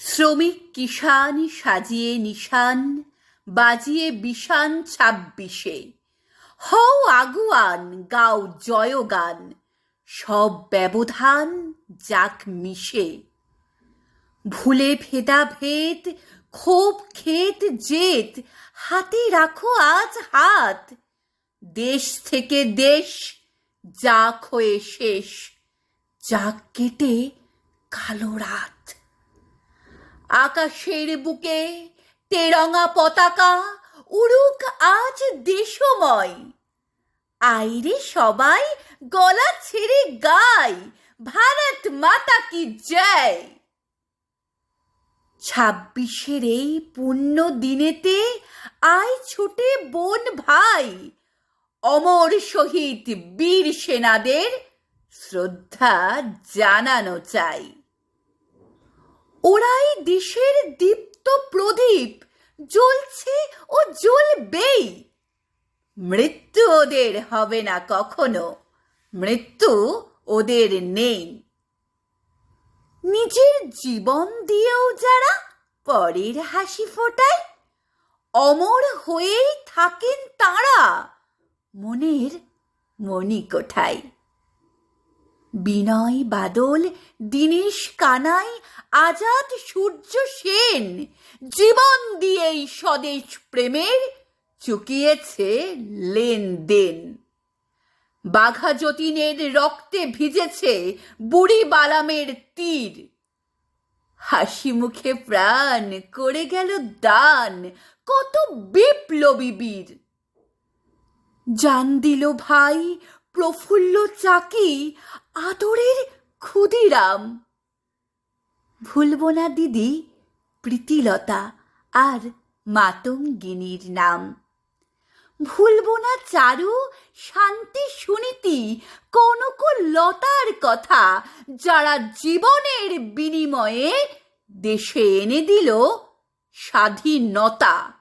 শ্রমিক কিষান সাজিয়ে নিশান, বাজিয়ে বিশান ছাব্বিশে। হও আগুয়ান, গাও জয়গান, সব ব্যবধান যাক মিশে। ভুলে ভেদা ভেদ ক্ষোভ খেত জেদ হাতে রাখো আজ হাত। দেশ থেকে দেশ, যাক হয়ে শেষ, যাক কেটে কালো রাত। আকাশের বুকে তেরঙা পতাকা উড়ুক আজ দেশময়। আইরে সবাই, গলা ছেড়ে গাই ভারত মাতা কি জয়। ছাব্বিশের এই পুণ্য দিনেতে আয় ছুটে বোন ভাই, অমর শহীদ বীর সেনাদের শ্রদ্ধা জানানো চাই। ওরাই দেশের দীপ্ত প্রদীপ জ্বলছে ও জ্বলবেই। মৃত্যু ওদের হবে না কখনো। মৃত্যু ওদের নেই। নিজের জীবন দিয়েও যারা পরের হাসি ফোটায়, অমর হয়েই থাকেন তারা মনের মণি কোঠায় বিনয় বাদল, দীনেশ কানাই, আজাদ সূর্য সেন। জীবন দিয়েই স্বদেশ প্রেমের চুকিয়েছে লেনদেন। বাঘা যতীনের রক্তে ভিজেছে বুড়ি বালামের তীর। হাসি মুখে প্রাণ করে গেল দান, কত বিপ্লবী বীর। জান দিল ভাই প্রফুল্ল চাকি আদরের ক্ষুদিরাম? ভুলব না দিদি, প্রীতিলতা আর মাতঙ্গিনীর নাম। ভুলব না চারু, শান্তি সুনীতি, কনক লতার কথা যারা জীবনের বিনিময়ে দেশে এনে দিল স্বাধীনতা।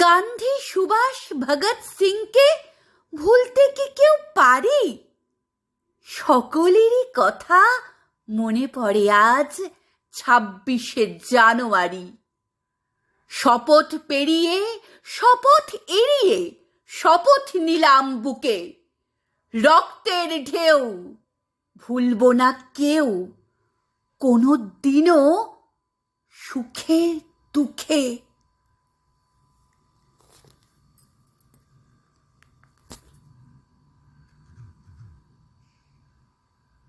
গান্ধী সুভাষ ভগৎ সিংকে ভুলতে কি কেউ পারে? সকলেরই কথা মনে পড়ে আজ ছাব্বিশে জানুয়ারি। শপথ পেরিয়ে, শপথ এড়িয়ে, শপথ নিলাম বুকে। রক্তের ঢেউ, ভুলব না কেউ। কোনো দিনও সুখে দুঃখে